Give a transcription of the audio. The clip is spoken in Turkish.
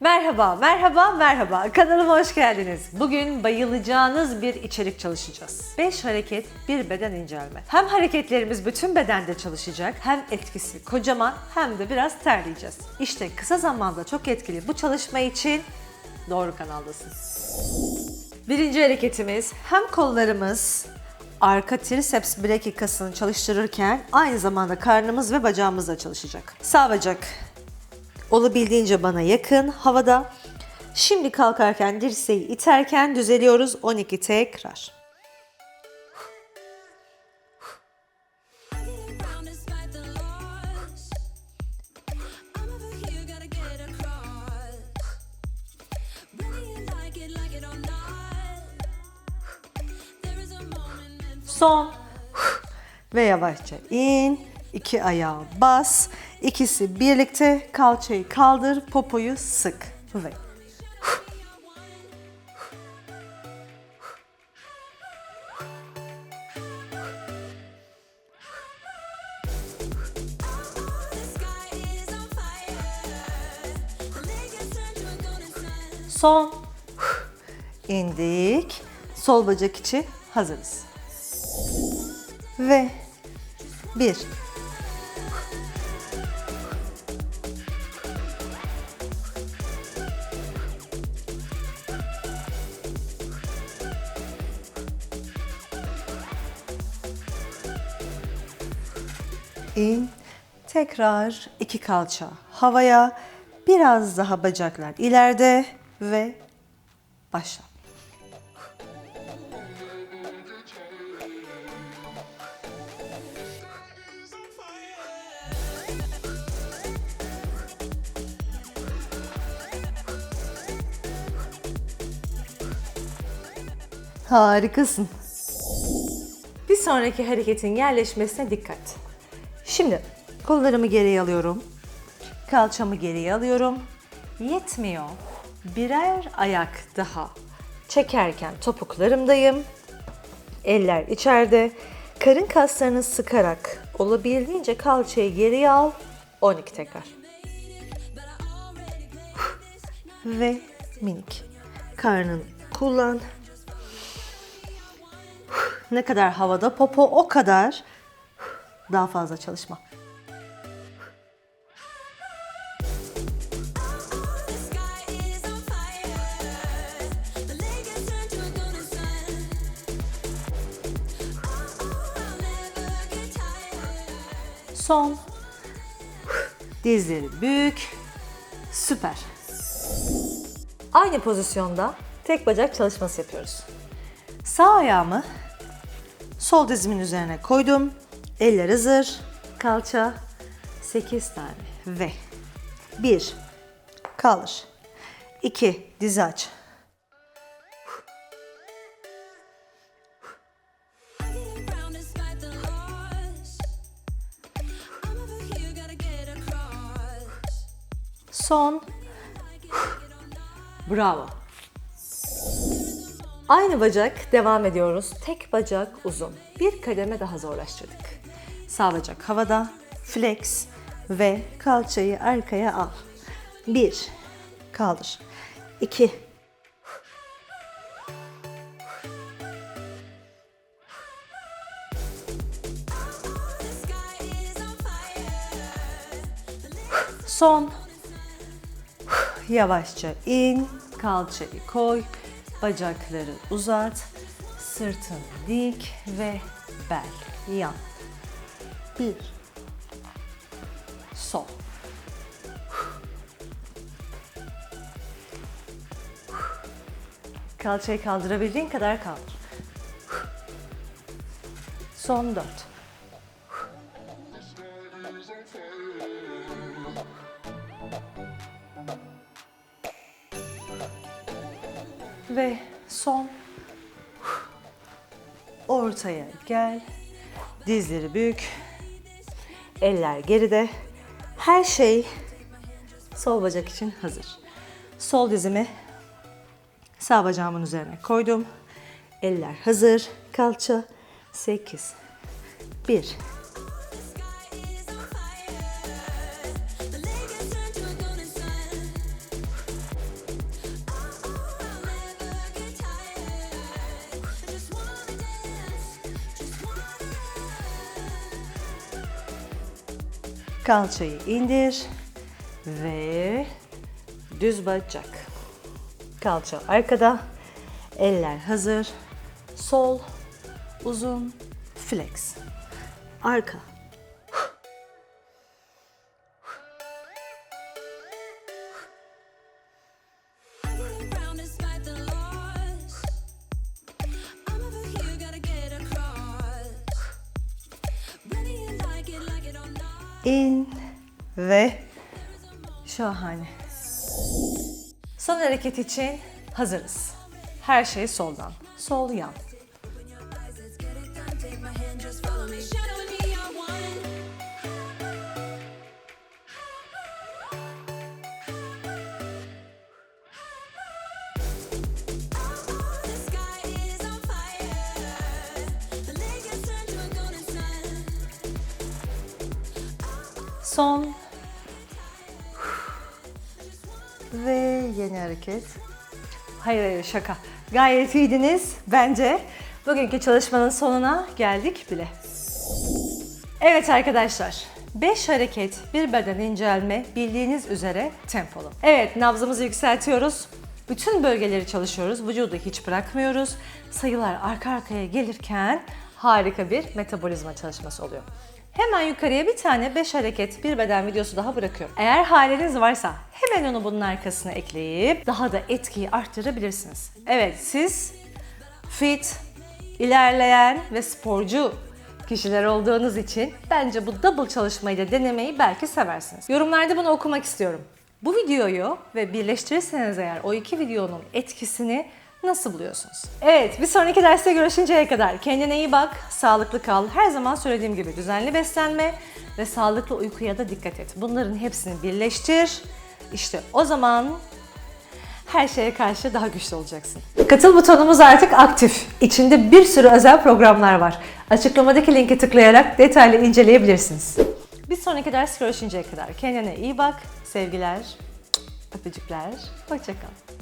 Merhaba, merhaba, merhaba. Kanalıma hoş geldiniz. Bugün bayılacağınız bir içerik çalışacağız. 5 hareket, bir beden incelme. Hem hareketlerimiz bütün bedende çalışacak, hem etkisi kocaman, hem de biraz terleyeceğiz. İşte kısa zamanda çok etkili bu çalışma için doğru kanaldasın. Birinci hareketimiz hem kollarımız arka triceps brachii kasını çalıştırırken aynı zamanda karnımız ve bacağımız da çalışacak. Sağ bacak olabildiğince bana yakın havada. Şimdi kalkarken dirseği iterken düzeliyoruz 12 tekrar. Son ve yavaşça in. iki ayağı bas. İkisi birlikte kalçayı kaldır, popoyu sık ve son indik. Sol bacak içi hazırız. Ve bir. İn. Tekrar iki kalça havaya. Biraz daha bacaklar ileride ve başla. Harikasın. Bir sonraki hareketin yerleşmesine dikkat. Şimdi kollarımı geriye alıyorum. Kalçamı geriye alıyorum. Yetmiyor. Birer ayak daha. Çekerken topuklarımdayım. Eller içeride. Karın kaslarını sıkarak olabildiğince kalçayı geriye al. 12 tekrar. Ve minik. Karnını kullan. Ne kadar havada popo o kadar daha fazla çalışma. Son. Dizleri büyük. Süper. Aynı pozisyonda tek bacak çalışması yapıyoruz. Sağ ayağımı sol dizimin üzerine koydum. Eller hazır. Kalça 8 tane ve 1 kaldır. 2 dizi aç. Son. Bravo. Aynı bacak devam ediyoruz. Tek bacak uzun. Bir kademe daha zorlaştırdık. Sağ bacak havada. Flex ve kalçayı arkaya al. Bir. Kaldır. İki. The sky is on fire. Son. Yavaşça in, kalçayı koy, bacakları uzat, sırtın dik ve bel yan. Bir. Sol. Kalçayı kaldırabildiğin kadar kaldır. Son dört. Ve son. Ortaya gel. Dizleri büyük. Eller geride. Her şey sol bacak için hazır. Sol dizimi sağ bacağımın üzerine koydum. Eller hazır. Kalça 8 1 Kalçayı indir ve düz bacak. Kalça arkada, eller hazır. Sol, uzun, flex. Arka. İn ve şahane. Son hareket için hazırız. Her şey soldan. Sol yan. Son. Ve yeni hareket. Hayır hayır şaka. Gayet iyiydiniz bence. Bugünkü çalışmanın sonuna geldik bile. Evet arkadaşlar. 5 hareket, bir beden incelme bildiğiniz üzere tempolu. Evet nabzımızı yükseltiyoruz. Bütün bölgeleri çalışıyoruz. Vücudu hiç bırakmıyoruz. Sayılar arka arkaya gelirken harika bir metabolizma çalışması oluyor. Hemen yukarıya bir tane 5 hareket, bir beden videosu daha bırakıyorum. Eğer haliniz varsa hemen onu bunun arkasına ekleyip daha da etkiyi arttırabilirsiniz. Evet siz fit, ilerleyen ve sporcu kişiler olduğunuz için bence bu double çalışmayı da denemeyi belki seversiniz. Yorumlarda bunu okumak istiyorum. Bu videoyu ve birleştirirseniz eğer o iki videonun etkisini nasıl buluyorsunuz? Evet, bir sonraki derste görüşünceye kadar kendine iyi bak, sağlıklı kal. Her zaman söylediğim gibi düzenli beslenme ve sağlıklı uykuya da dikkat et. Bunların hepsini birleştir. İşte o zaman her şeye karşı daha güçlü olacaksın. Katıl butonumuz artık aktif. İçinde bir sürü özel programlar var. Açıklamadaki linke tıklayarak detaylı inceleyebilirsiniz. Bir sonraki ders görüşünceye kadar kendine iyi bak. Sevgiler, öpücükler, hoşçakal.